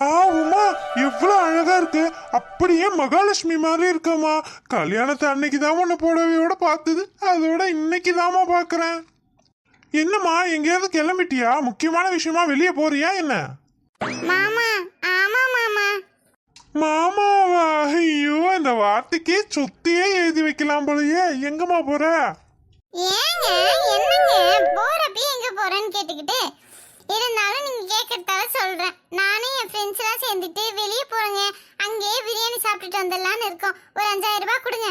ஆ உமா எவ்வளவு அழகா இருக்கு. அப்படியே மகாலட்சுமி மாதிரி இருக்கம்மா. கல்யாணத்து அன்னைக்கு தான் உன்னை புடவையோட பார்த்தது. அதோட இன்னைக்கு தாம்மா பார்க்கறேன். என்னம்மா எங்கேயாவது கிளம்பிட்டியா? முக்கியமான விஷயமா வெளியே போறியா என்ன? மாமா ஆமா மாமா. மாமாவா? ஐயோ இந்த வார்த்தைக்கே சொத்தியே எழுதி வைக்கலாம் போலயே. எங்கம்மா போற? ஏங்க என்னங்க? போறப்ப எங்க போறேன்னு கேட்டுக்கிட்டு இருந்தாலும் நீங்க கேட்கறதால சொல்றேன். நானும் என் ஃப்ரெண்ட்ஸ் எல்லாம் சேர்ந்துட்டு வெளியே போறேங்க. அங்கேயே பிரியாணி சாப்பிட்டுட்டு வந்துடலாம்னு இருக்கோம். ஒரு அஞ்சாயிரம் ரூபாய் கொடுங்க.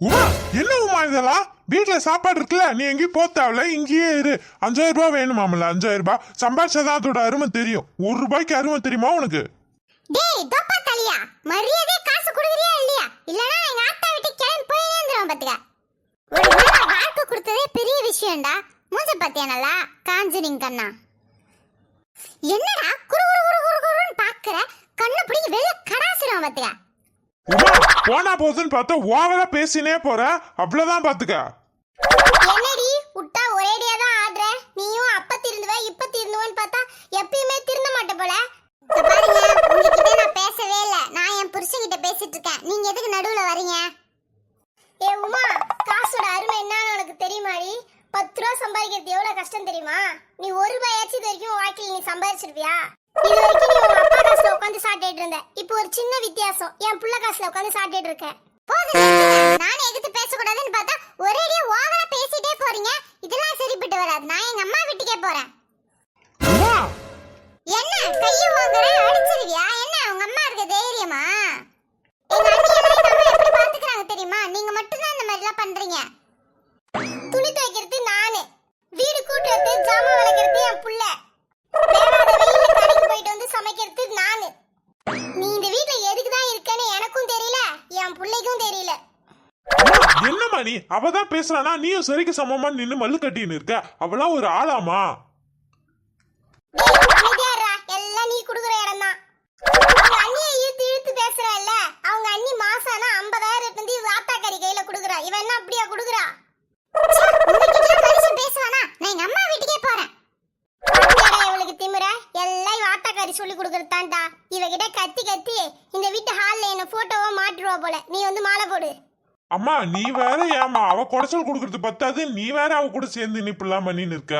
உமா என்ன உமா இதெல்லாம்? வீட்ல சாப்பாடு இருக்குல்ல நீ எங்கேயும் போக தேவையில்ல இங்கேயே இரு. அஞ்சாயிரம் ரூபாய் வேணுமாமல அஞ்சாயிரம் ரூபாய். சம்பாதிச்சாதான் அதோட அருமை தெரியும். ஒரு ரூபாய்க்கு அருமை தெரியுமா உனக்கு? டேய் தொப்பா தலையா மரியாதை காசு கொடுக்குறியா இல்லையா? இல்லனா எங்க ஆத்தா விட்டு கிளம்பி போய் பாத்துக்க. ஒரு வாழ்க்கை கொடுத்ததே பெரிய விஷயம்டா. மூஞ்ச பாத்தியா நல்லா? காஞ்சனிங் கண்ணா. என்னடா குரு குரு குரு குரு குருன்னு பாக்குற கண்ணு பிடிச்சி வெளிய கடாசிரும் பாத்துக்க உமா போனா போதுன்னு பார்த்தா ஓவரா பேசினே போற. அவ்வளவுதான் பாத்துக்க என்னடி விட்டா ஒரேடியா தான் ஆடுற? நீயும் அப்ப திருந்துவ இப்ப திருந்துவன்னு பார்த்தா எப்பயுமே திருந்த மாட்ட போல இங்க பாருங்க உங்ககிட்ட நான் பேசவே இல்ல நான் என் புருஷன்கிட்ட பேசிட்டு இருக்கேன் நீங்க எதுக்கு நடுவுல வரீங்க ஏ உமா காசோட அருமை என்னன்னு உனக்கு தெரியுமாடி பத்து ரூபா சம்பாதிக்கிறது எவ்வளவு கஷ்டம் தெரியுமா நீ ஒரு ரூபாயாச்சும் இது வரைக்கும் உன் வாழ்க்கையில் நீ சம்பாதிச்சிருப்பியா இது வரைக்கும் நீ உங்க அப்பா காசுல உட்காந்து சாப்பிட்டுட்டு இருந்த இப்போ ஒரு சின்ன வித்தியாசம் என் புள்ள சாப்பிட்டுட்டு இருக்க. போதும். நானே எதிர்த்து பேசக்கூடாதுன்னு பார்த்தா ஒரேடியா ஓவரா பேசிட்டே போறீங்க. இதெல்லாம் சரிப்பட்டு வராது. நான் எங்க அம்மா வீட்டுக்கே போறேன். என்ன? கைய வாங்குறேன் அடிச்சிருவியா? என்ன? உங்க அம்மா இருக்க தைரியமா? எங்க அண்ணியெல்லாம் எங்க அம்மா எப்படி பாத்துக்கறாங்க தெரியுமா? நீங்க மட்டும் தான் இந்த மாதிரி எல்லாம் பண்றீங்க. துணி துவைக்கிறது நானு. வீடு கூட்டுறது ஜாமான் விளக்குறது என் புள்ள. வேணாத வெயில்ல கடைக்கு போயிட்டு வந்து சமைக்கிறது நானு. நீ இந்த வீட்ல எதுக்கு தான் இருக்கேன்னு எனக்கும் தெரியல என் புள்ளைக்கும் தெரியல என்னம்மா நீ அவதான் பேசுறானா நீயும் சரிக்கு சமமா நின்னு மல்லு கட்டின்னு இருக்க அவளாம் ஒரு ஆளாமா. எல்லாம் நீ குடுக்குற இடம்தான். உங்க அண்ணியை இழுத்து இழுத்து பேசுறல்ல, அவங்க அண்ணி 50,000 எடுத்துட்டு வந்து இவ ஆத்தாக்காரி கையில குடுக்குறா. இவ என்ன அப்படியா குடுக்குறா? பேசுவானா? நான் எங்க அம்மா வீட்டுக்கே போறேன். இவளுக்கு திமிர? எல்லாம் இவ ஆத்தாக்காரி சொல்லி கொடுக்கறதுதான்டா. இவகிட்ட கத்தி கத்தி இந்த வீட்டு ஹால்ல என்ன போட்டோவா மாட்டுருவா போல. நீ வந்து மாலை போடு. அம்மா நீ வேற ஏமா அவ குடைச்சல் கொடுக்கறது பத்தாது. நீ வேற அவ கூட சேர்ந்து நீ இப்படிலாம் பண்ணின்னு இருக்க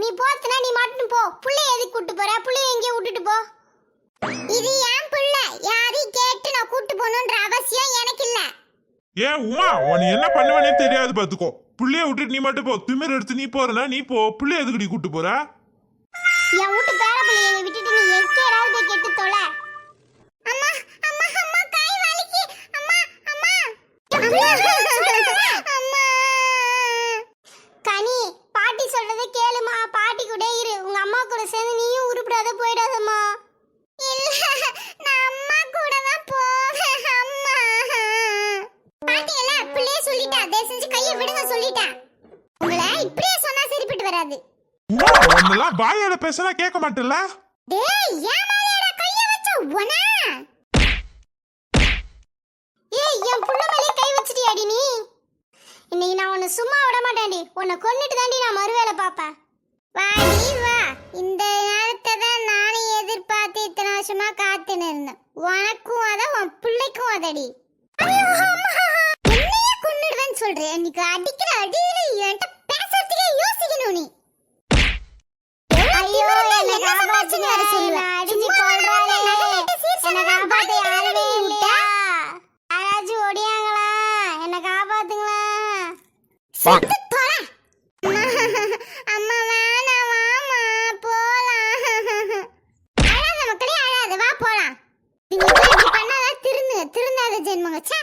நீ போத்துனா நீ மட்டும் போ. புள்ளைய எதுக்கு கூட்டு போற? ஏன் உமா உன்னை என்ன பண்ணுவேனே தெரியாது பாத்துக்கோ. புள்ளைய விட்டுட்டு நீ மட்டும் போ. திமிர் எடுத்து நீ போறனா நீ போ. புள்ளைய எதுக்குடி கூட்டு போற? என் வீட்டு பேர பிள்ளைய விட்டுட்டு நீ எங்கேயாவது போய் கெட்டு தொலை அம்மா அம்மா அம்மா கை வலிக்கு அம்மா அம்மா அம்மா கனி பாட்டி சொல்றதை கேளுமா பாட்டி கூட இரு உங்க அம்மா கூட சேர்ந்து நீயும் உருப்படாத போயிடாதம்மா இல்ல நான் அம்மா கூட தான் போவேன் அம்மா பாட்டி எல்லாம் தயவு செஞ்சு கையை விடுங்க சொல்லிட்டேன். உங்களை இப்படியே சொன்னா சரிப்பட்டு வராது. உமா உன்னெல்லாம் வாயால பேசினா கேட்க மாட்டேல்ல? டேய் ஏன் மேலடா கைய வச்ச உன ஏய் என் புள்ள மேலே கை வச்சிட்டியாடி நீ? இன்னைக்கு நான் உன்னை சும்மா விட மாட்டேன்டி. உன்னை கொன்னுட்டு தாண்டி நான் மறுவேளை பாப்பேன் வாடி வா. இந்த நேரத்தை தான் நானும் எதிர்பார்த்து இத்தனை வருஷமா காத்துன்னு இருந்தேன். உனக்கும் அத உன் பிள்ளைக்கும் அதடி. ஐயோ, அம்மா. கொன்னுடுவேன்னு சொல்றேன் இன்னைக்கு அடிக்கிற அடியில என்கிட்ட பேசுறதுக்கே யோசிக்கணும் நீ. ஐயோ என்ன காப்பாத்துங்க வர சொல்லுவேன் அடிச்சு கொல்றாளே. என்ன காப்பாத்த யாருமே யாராச்சும் ஓடியாங்களா? என்ன காப்பாத்துங்களா? செத்து தொலை. அம்மா வேணாம் வாமா போலாம். அழாத மக்களே அழாத. வா போலாம். நீங்க பண்ணாதான் திருந்துங்க திருந்தாத ஜென்மங்க ச்சே.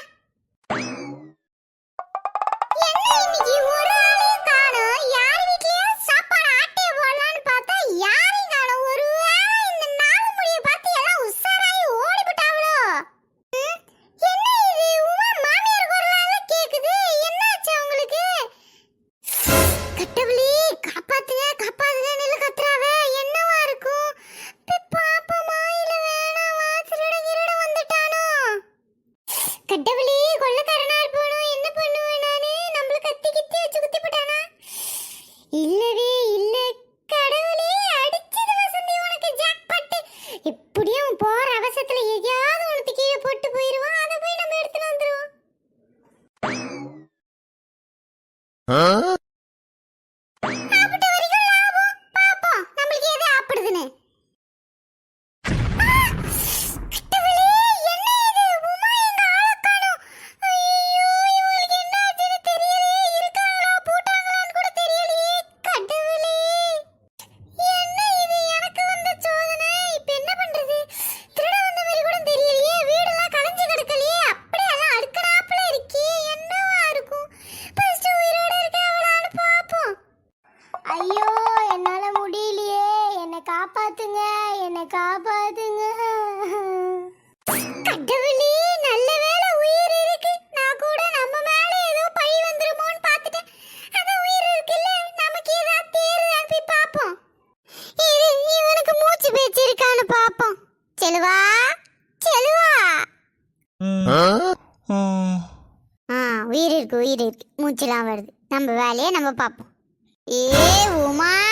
மூச்சுலாம் வருது. நம்ம வேலையை நம்ம பார்ப்போம். ஏ உமா!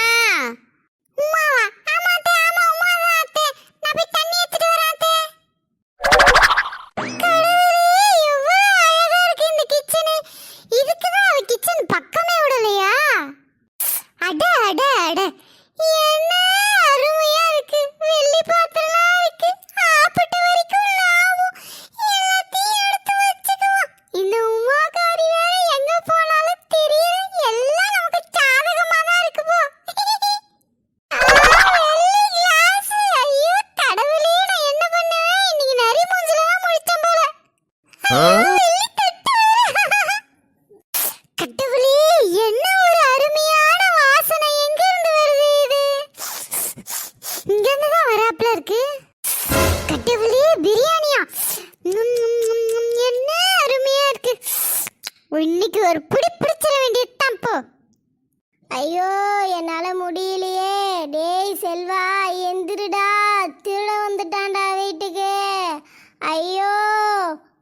இன்னைக்கு ஒரு பிடி பிடிச்சிட வேண்டியதுதான் போ. ஐயோ என்னால முடியலையே. டேய் செல்வா எந்திருடா. திருட வந்துட்டான்டா வீட்டுக்கு. ஐயோ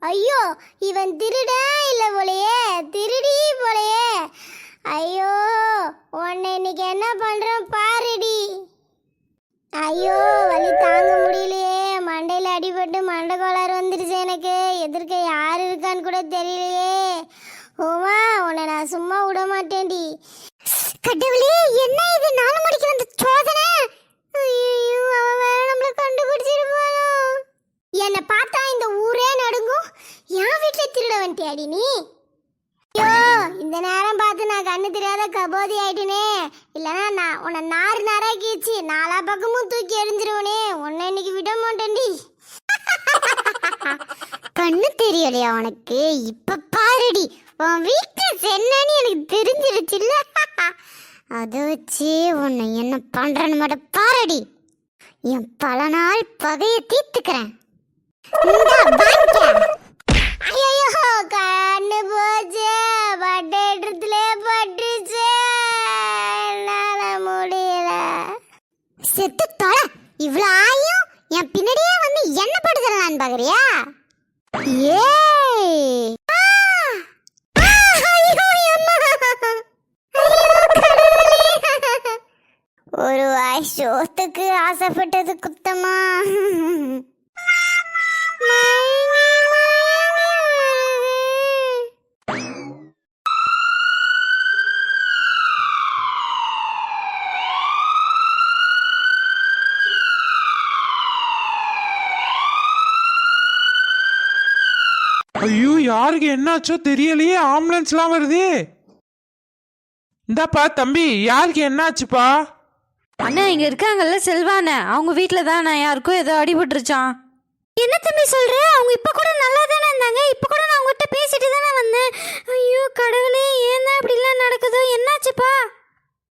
ஐயோ இவன் திருடா இல்ல போலயே திருடி போலயே. ஐயோ உன்னை இன்னைக்கு என்ன பண்றோம் பாருடி. ஐயோ வலி தாங்க முடியலையே. மண்டையில் அடிபட்டு மண்டை கோளாறு வந்துருச்சு எனக்கு. எதிர்க்க யார் இருக்கான்னு கூட தெரியலையே. ஓமா உன்னை நான் சும்மா விட மாட்டேன்டி. கடவுளே என்ன இது? நாலு மணிக்கு வந்து சோதனை ஐயோ அவன் வேற நம்மள கண்டுபிடிச்சிருப்பானோ என்னை பார்த்தா இந்த ஊரே நடுங்கும் என் வீட்டுல திருட நீ. ஐயோ இந்த நேரம் பார்த்து நான் கண்ணு தெரியாத கபோதி ஆயிட்டேனே. இல்லனா நான் உன்னை நார் நாராக்கிச்சு நாலா பக்கமும் தூக்கி எரிஞ்சிருவனே உன்னை இன்னைக்கு விட மாட்டேன்டி. கண்ணு தெரியலையா உனக்கு? இப்ப பாருடி உன் வீட்டு என்னன்னு எனக்கு தெரிஞ்சிருச்சுல்ல. அதை வச்சு உன்னை என்ன பண்றேன்னு மட்டும் பாருடி. என் பல நாள் பகையை தீர்த்துக்கிறேன். கண்ணு போச்சு. பட்ட இடத்துல பட்டுச்சு. என்னால முடியல. செத்து தொலை. இவ்வளோ ஆயும் என் பின்னாடியே வந்து என்ன படுத்துடலான்னு பாக்குறியா? ஏய். அம்மா. ஒரு வாய் சோத்துக்கு ஆசைப்பட்டது குத்தமா. ஐயோ யாருக்கு என்னாச்சோ தெரியலையே ஆம்புலன்ஸ்லாம் வருதே. இந்தாப்பா தம்பி யாருக்கு என்னாச்சுப்பா? அண்ணா இங்க இருக்காங்கல்ல செல்வானே அவங்க வீட்டில் தான் நான் யாருக்கோ ஏதோ அடிபட்டுருச்சான் என்ன தம்பி சொல்ற? அவங்க இப்ப கூட நல்லா தானே இருந்தாங்க. இப்ப கூட நான் உங்ககிட்ட பேசிட்டு தானே வந்தேன். ஐயோ கடவுளே ஏன் தான் இப்படிலாம் நடக்குதோ? என்னாச்சுப்பா?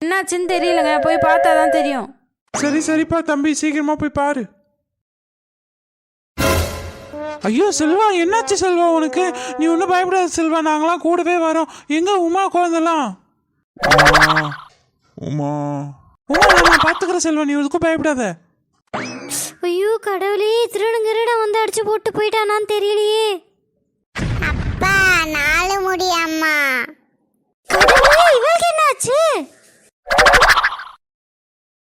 என்னாச்சுன்னு தெரியலங்க. போய் பார்த்தா தான் தெரியும். சரி சரிப்பா தம்பி சீக்கிரமா போய் பாரு. ஐயோ செல்வா என்னாச்சு செல்வா உனக்கு? நீ ஒன்றும் பயப்படாத செல்வா நாங்களாம் கூடவே வரோம். எங்க உமா குழந்தலாம்? உமா. உமா. நான் பார்த்துக்கிறேன் செல்வா நீ எதுக்கும் பயப்படாத. ஐயோ கடவுளே திருடன் கிருடன் வந்து அடிச்சு போட்டு போயிட்டானான்னு தெரியலையே. அப்பா நாலு முடி அம்மா. கடவுளே இவளுக்கு என்னாச்சு?